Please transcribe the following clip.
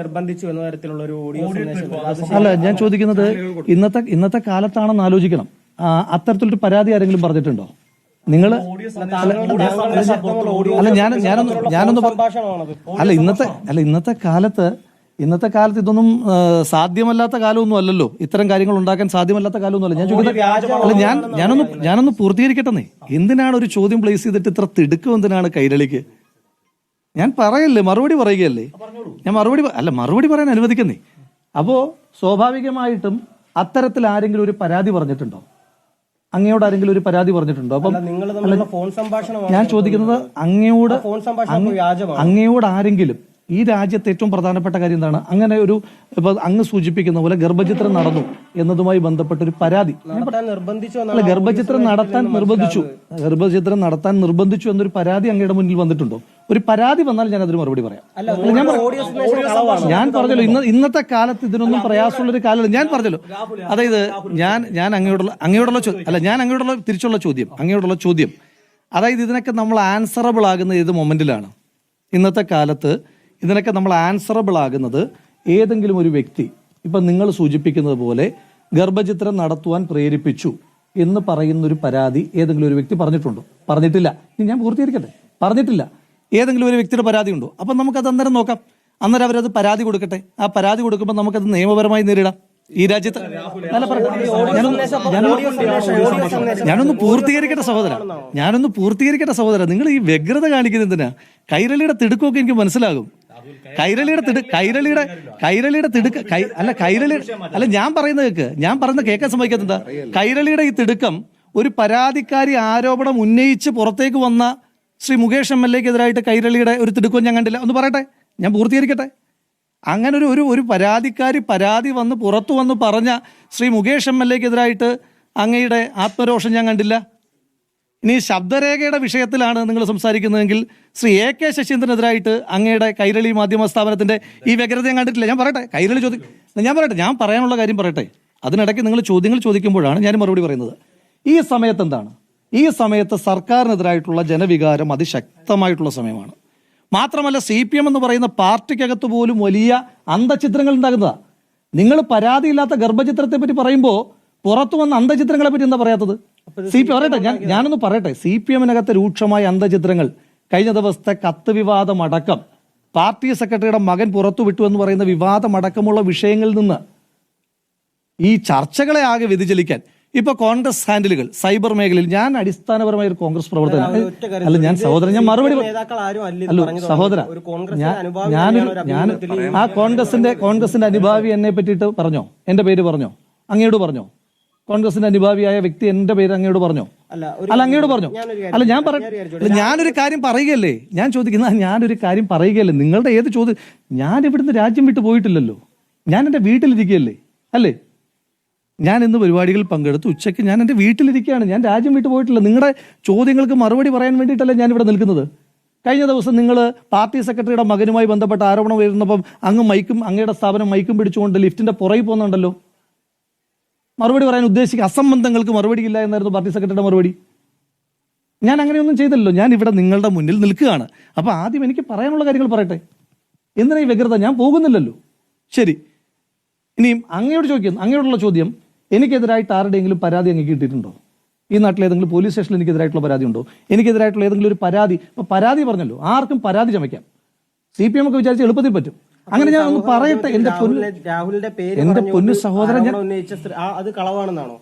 നിർബന്ധിച്ചു എന്ന തരത്തിലുള്ള ഒരു അല്ല ഞാൻ ചോദിക്കുന്നത് ഇന്നത്തെ ഇന്നത്തെ കാലത്താണെന്ന് ആലോചിക്കണം. അത്തരത്തിലൊരു പരാതി ആരെങ്കിലും പറഞ്ഞിട്ടുണ്ടോ? നിങ്ങൾ അല്ല ഞാൻ ഞാനൊന്ന് ഞാനൊന്ന് അല്ല ഇന്നത്തെ അല്ല ഇന്നത്തെ കാലത്ത് ഇന്നത്തെ കാലത്ത് ഇതൊന്നും സാധ്യമല്ലാത്ത കാലമൊന്നും അല്ലല്ലോ. ഇത്തരം കാര്യങ്ങൾ ഉണ്ടാക്കാൻ സാധ്യമല്ലാത്ത കാലമൊന്നും അല്ല. ഞാൻ ചോദിക്കുന്നത് അല്ല ഞാൻ ഞാനൊന്ന് ഞാനൊന്ന് പൂർത്തീകരിക്കട്ടെ എന്തിനാണ് ഒരു ചോദ്യം പ്ലേസ് ചെയ്തിട്ട് ഇത്ര തിടുക്കം എന്തിനാണ് കൈരളിക്ക്? ഞാൻ പറയല്ലേ മറുപടി പറയുകയല്ലേ? ഞാൻ മറുപടി അല്ല മറുപടി പറയാൻ അനുവദിക്കുന്നേ. അപ്പോ സ്വാഭാവികമായിട്ടും അത്തരത്തിൽ ആരെങ്കിലും ഒരു പരാതി പറഞ്ഞിട്ടുണ്ടോ? അങ്ങയോട് ആരെങ്കിലും ഒരു പരാതി പറഞ്ഞിട്ടുണ്ടോ? അപ്പം ഫോൺ സംഭാഷണമാണ് ഞാൻ ചോദിക്കുന്നത് അങ്ങയോട് ഫോൺ സംഭാഷണം അങ്ങയോട് ആരെങ്കിലും ഈ രാജ്യത്തെ ഏറ്റവും പ്രധാനപ്പെട്ട കാര്യം എന്താണ്? അങ്ങനെ ഒരു ഇപ്പൊ അങ്ങ് സൂചിപ്പിക്കുന്ന പോലെ ഗർഭചിത്രം നടന്നു എന്നതുമായി ബന്ധപ്പെട്ട ഒരു പരാതി അല്ല ഗർഭചിത്രം നടത്താൻ നിർബന്ധിച്ചു. ഗർഭചിത്രം നടത്താൻ നിർബന്ധിച്ചു എന്നൊരു പരാതി അങ്ങയുടെ മുന്നിൽ വന്നിട്ടുണ്ടോ? ഒരു പരാതി വന്നാൽ ഞാൻ അതിന് മറുപടി പറയാം. അല്ല ഞാൻ പറഞ്ഞല്ലോ ഇന്ന് ഇന്നത്തെ കാലത്ത് ഇതിനൊന്നും പ്രയാസമുള്ള ഒരു കാലമല്ല. ഞാൻ പറഞ്ഞല്ലോ അതായത് ഞാൻ ഞാൻ അങ്ങയോടുള്ള അങ്ങയോടുള്ള ചോദ്യം അല്ല ഞാൻ അങ്ങയോടുള്ള തിരിച്ചുള്ള ചോദ്യം അങ്ങയോടുള്ള ചോദ്യം. അതായത് ഇതിനൊക്കെ നമ്മൾ ആൻസറബിൾ ആകുന്ന ഏത് മൊമെന്റിലാണ്? ഇന്നത്തെ കാലത്ത് ഇതിനൊക്കെ നമ്മൾ ആൻസറബിൾ ആകുന്നത് ഏതെങ്കിലും ഒരു വ്യക്തി ഇപ്പൊ നിങ്ങൾ സൂചിപ്പിക്കുന്നത് പോലെ ഗർഭചിത്രം നടത്തുവാൻ പ്രേരിപ്പിച്ചു എന്ന് പറയുന്ന ഒരു പരാതി ഏതെങ്കിലും ഒരു വ്യക്തി പറഞ്ഞിട്ടുണ്ടോ? പറഞ്ഞിട്ടില്ല. ഇനി ഞാൻ പൂർത്തീകരിക്കട്ടെ? പറഞ്ഞിട്ടില്ല. ഏതെങ്കിലും ഒരു വ്യക്തിയുടെ പരാതി ഉണ്ടോ അപ്പം നമുക്കത് അന്നേരം നോക്കാം. അന്നേരം അവരത് പരാതി കൊടുക്കട്ടെ. ആ പരാതി കൊടുക്കുമ്പോൾ നമുക്കത് നിയമപരമായി നേരിടാം. ഈ രാജ്യത്ത് ഞാനൊന്ന് പൂർത്തീകരിക്കട്ടെ സഹോദര. ഞാനൊന്ന് പൂർത്തീകരിക്കട്ടെ സഹോദര. നിങ്ങൾ ഈ വ്യഗ്രത കാണിക്കുന്ന എന്തിനാ? കൈരളിയുടെ തിടുക്കമൊക്കെ എനിക്ക് മനസ്സിലാകും. കൈരളിയുടെ തിടു കൈരളിയുടെ കൈരളിയുടെ തിടുക്ക കൈ അല്ല കൈരളി അല്ല ഞാൻ പറയുന്നത് കേക്ക്. ഞാൻ പറയുന്നത് കേൾക്കാൻ സംഭവിക്കുന്നത് കൈരളിയുടെ ഈ തിടുക്കം ഒരു പരാതിക്കാരി ആരോപണം ഉന്നയിച്ച് പുറത്തേക്ക് വന്ന ശ്രീ മുകേഷ് എം എൽ എക്കെതിരായിട്ട് കൈരളിയുടെ ഒരു തിടുക്കം ഞാൻ കണ്ടില്ല. ഒന്ന് പറയട്ടെ? ഞാൻ പൂർത്തീകരിക്കട്ടെ? അങ്ങനെ ഒരു ഒരു ഒരു പരാതിക്കാരി പരാതി വന്ന് പുറത്തു വന്ന് പറഞ്ഞ ശ്രീ മുകേഷ് എം എൽ എക്കെതിരായിട്ട് അങ്ങയുടെ ആത്മരോഷം ഞാൻ കണ്ടില്ല. ഇനി ശബ്ദരേഖയുടെ വിഷയത്തിലാണ് നിങ്ങൾ സംസാരിക്കുന്നതെങ്കിൽ ശ്രീ എ കെ ശശീന്ദ്രനെതിരായിട്ട് അങ്ങയുടെ കൈരളി മാധ്യമ സ്ഥാപനത്തിന്റെ ഈ വ്യഗ്രത ഞാൻ കണ്ടിട്ടില്ല. ഞാൻ പറയട്ടെ? കൈരളി ചോദ്യം ഞാൻ പറയട്ടെ? ഞാൻ പറയാനുള്ള കാര്യം പറയട്ടെ? അതിനിടയ്ക്ക് നിങ്ങൾ ചോദ്യങ്ങൾ ചോദിക്കുമ്പോഴാണ് ഞാൻ മറുപടി പറയുന്നത്. ഈ സമയത്ത് എന്താണ്? ഈ സമയത്ത് സർക്കാരിനെതിരായിട്ടുള്ള ജനവികാരം അതിശക്തമായിട്ടുള്ള സമയമാണ്. മാത്രമല്ല സി പി എം എന്ന് പറയുന്ന പാർട്ടിക്കകത്ത് പോലും വലിയ അന്തചിത്രങ്ങൾ ഉണ്ടാകുന്നതാ. നിങ്ങൾ പരാതിയില്ലാത്ത ഗർഭചിത്രത്തെ പറ്റി പറയുമ്പോൾ പുറത്തു വന്ന അന്തചിത്രങ്ങളെ പറ്റി എന്താ പറയാത്തത്? സി പി പറയട്ടെ ഞാൻ ഞാനൊന്ന് പറയട്ടെ. സി പി എമ്മിനകത്ത് രൂക്ഷമായ അന്തചിത്രങ്ങൾ കഴിഞ്ഞ ദിവസത്തെ കത്ത് വിവാദമടക്കം പാർട്ടി സെക്രട്ടറിയുടെ മകൻ പുറത്തു വിട്ടു എന്ന് പറയുന്ന വിവാദമടക്കമുള്ള വിഷയങ്ങളിൽ നിന്ന് ഈ ചർച്ചകളെ ആകെ വ്യതിചലിക്കാൻ ഇപ്പൊ കോൺഗ്രസ് ഹാൻഡിലുകൾ സൈബർ മേഖലയിൽ ഞാൻ അടിസ്ഥാനപരമായ ഒരു കോൺഗ്രസ് പ്രവർത്തകൻ അല്ല ഞാൻ സഹോദരൻ ഞാൻ മറുപടി അല്ല സഹോദര ഞാൻ ഞാൻ ആ കോൺഗ്രസിന്റെ കോൺഗ്രസിന്റെ അനുഭാവി എന്നെ പറ്റിയിട്ട് പറഞ്ഞോ? എന്റെ പേര് പറഞ്ഞോ? അങ്ങയോട് പറഞ്ഞോ? കോൺഗ്രസിന്റെ അനുഭാവിയായ വ്യക്തി എന്റെ പേര് അങ്ങയോട് പറഞ്ഞോ? അല്ല അങ്ങയോട് പറഞ്ഞോ? അല്ല ഞാൻ പറയാം ഞാനൊരു കാര്യം അല്ല, ഞാനൊരു കാര്യം പറയുകയല്ലേ? ഞാൻ ചോദിക്കുന്ന ഞാനൊരു കാര്യം പറയുകയല്ലേ? നിങ്ങളുടെ ഏത് ചോദ്യം ഞാൻ ഇവിടുന്ന് രാജ്യം വിട്ടു പോയിട്ടില്ലല്ലോ. ഞാൻ എന്റെ വീട്ടിലിരിക്കുകയല്ലേ? അല്ലേ? ഞാൻ ഇന്ന് പരിപാടികളിൽ പങ്കെടുത്ത്. ഉച്ചയ്ക്ക് ഞാൻ എന്റെ വീട്ടിലിരിക്കുകയാണ്. ഞാൻ രാജ്യം വിട്ടു പോയിട്ടില്ല. നിങ്ങളുടെ ചോദ്യങ്ങൾക്ക് മറുപടി പറയാൻ വേണ്ടിയിട്ടല്ല ഞാൻ ഇവിടെ നിൽക്കുന്നത്? കഴിഞ്ഞ ദിവസം നിങ്ങൾ പാർട്ടി സെക്രട്ടറിയുടെ മകനുമായി ബന്ധപ്പെട്ട ആരോപണം വരുന്നപ്പം അങ്ങ് മൈക്കും അങ്ങയുടെ സ്ഥാപനം മൈക്കും പിടിച്ചുകൊണ്ട് ലിഫ്റ്റിന്റെ പുറകിൽ പോകുന്നുണ്ടല്ലോ. മറുപടി പറയാൻ ഉദ്ദേശിക്കുക. അസംബന്ധങ്ങൾക്ക് മറുപടി ഇല്ല എന്നായിരുന്നു പാർട്ടി സെക്രട്ടറിയുടെ മറുപടി. ഞാൻ അങ്ങനെയൊന്നും ചെയ്തല്ലോ ഞാൻ ഇവിടെ നിങ്ങളുടെ മുന്നിൽ നിൽക്കുകയാണ്. അപ്പോൾ ആദ്യം എനിക്ക് പറയാനുള്ള കാര്യങ്ങൾ പറയട്ടെ? എന്തിനാ ഈ വ്യഗ്രത? ഞാൻ പോകുന്നില്ലല്ലോ. ശരി. ഇനിയും അങ്ങയോട് ചോദിക്കുന്നു അങ്ങയോടുള്ള ചോദ്യം എനിക്കെതിരായിട്ട് ആരുടെയെങ്കിലും പരാതി അങ്ങ് കിട്ടിയിട്ടുണ്ടോ? ഈ നാട്ടിലെ ഏതെങ്കിലും പോലീസ് സ്റ്റേഷനിൽ എനിക്കെതിരായിട്ടുള്ള പരാതി ഉണ്ടോ? എനിക്കെതിരായിട്ടുള്ള ഏതെങ്കിലും ഒരു പരാതി ഇപ്പൊ പരാതി പറഞ്ഞല്ലോ ആർക്കും പരാതി ചമയ്ക്കാം. സി പി എം ഒക്കെ വിചാരിച്ച് എളുപ്പത്തിൽ പറ്റും. അങ്ങനെ ഞാൻ ഒന്ന് പറയട്ടെ എന്റെ പൊന്നു എന്റെ പൊന്നു സഹോദരൻ ഞാൻ- ഉന്നയിച്ച അത് കളവാണെന്നാണോ?